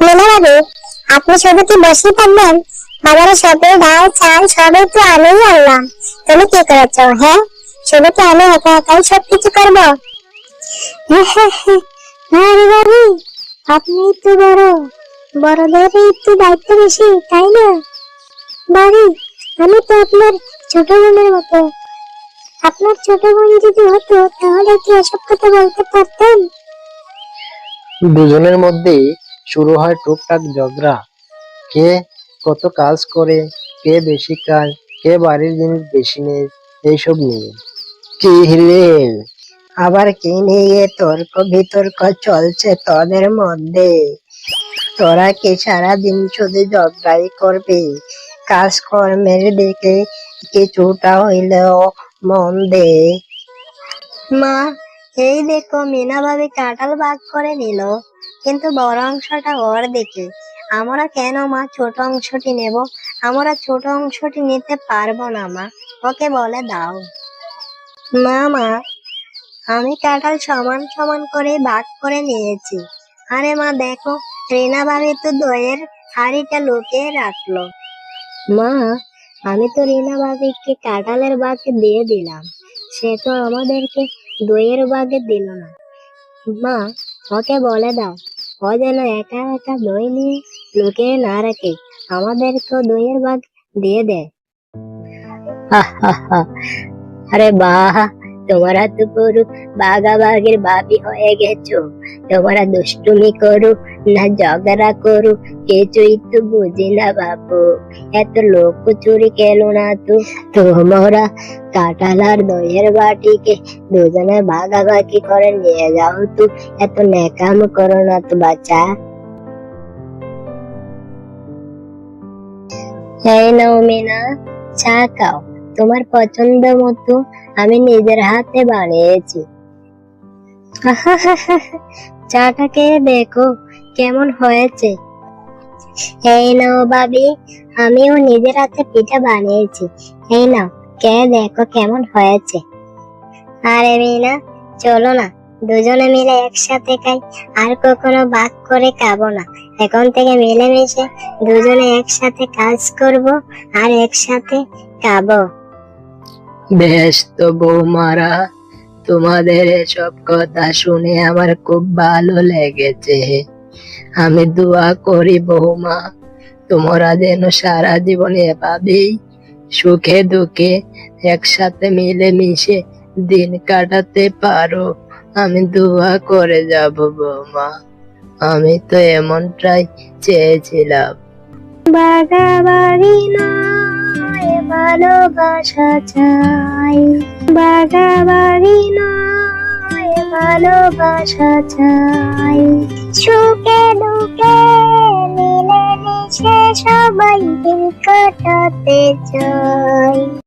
ভাবি আপনি শুধু কি বসে থাকবেন? বাজারে সবই ডাল চাল, সবই তো আমিই আনলাম। তুমি কি করেছ হ্যাঁ? শুধু কি আমি একা একাই করব? আরে ভাবি আপনি তো বড়। বড়দেরই একটু দায়িত্ব বেশি, তাই না? বাড়ি, আমি তো আপনার ছোট বোনের মতো। আপনার ছোট বোন যদি হতো, তাহলে কি এসব কথা বলতে পারতেন? দুজনের মধ্যে শুরু হয় টুকটাক ঝগড়া। কে কত কাজ করে, কে বেশি কাজ কে বাড়ির জিনিস বেশি নেই এইসব নিয়ে। কি রে? আবার কি নিয়ে তর্ক বিতর্ক চলছে তোদের মধ্যে? তোরা কি সারাদিন শুধু ঝগড়াই করবি? কাজকর্মের দিকে কিছুটা হইলেও মন দে? মা, এই দেখো মিনা ভাবি কাঁঠাল ভাগ করে নিল। কিন্তু বড় অংশটা ওর দিকে। আমরা কেন মা ছোট অংশটি নেব? আমরা ছোট অংশটি নিতে পারব না, মা। ওকে বলে দাও। মা মা। আমি কাঁঠাল সমান সমান করে ভাগ করে নিয়েছি। আরে মা, দেখো রিনা ভাবি তো দইয়ের হাড়িটা লুকিয়ে রাখল। মা, আমি তো রিনা ভাবিকে কাঁঠালের বাগে দিয়ে দিলাম। সে তো আমাদেরকে দইয়ের বাগে দিল না। মা, ওকে বলে দাও। ও যেন একা একা দই নিয়ে লুকিয়ে না রাখে আমাদেরকে দইয়ের ভাগ দিয়ে দেয়। আরে বাহ, তোমরা তো বাঘা বাঘের ভাবি হয়ে গেছো। তোমরা দুষ্টুমি করো না ঝগড়া করো কিছুই তো বুঝি না বাপু। এত লোক চুরি কেলো না তো। তোমরা কাঁঠাল আর দইয়ের বাটিকে দুজনে ভাগাভাগি করে নিয়ে যাও তো। এত নেকাম করো না তো বাচ্চা। এই নাও মিনা, চা খাও। তোমার পছন্দ মতো আমি নিজের হাতে বানিয়েছি। চাটা দেখো। কেমন হয়েছে? এই নাও ভাবি, আমিও নিজের হাতে পিঠা বানিয়েছি। এই নাও, কে দেখো কেমন হয়েছে? আরে মিনা, চলো না, দুজনে মিলে একসাথে খাই, আর কখনো ভাগ করে খাব না। এখন থেকে মিলেমিশে দুজনে একসাথে কাজ করব আর একসাথে খাব। বেশ তো বৌমারা, তোমাদের এসব কথা শুনে আমার খুব ভালো লেগেছে। আমি দোয়া করি বৌমা, তোমরা যেন সারা জীবন এভাবেই সুখে দুঃখে একসাথে মিলে মিশে দিন কাটাতে পারো। আমি দোয়া করে যাব বৌমা, আমি তো এমনটাই চেয়েছিলাম। বাগাবাড়ি নয়, ভালোবাসা চাই। বাগাবাড়ি নয় ভালোবাসা চাই সুখে দুঃখে মিলে মিশে সবাই দিন কাটাতে চাই।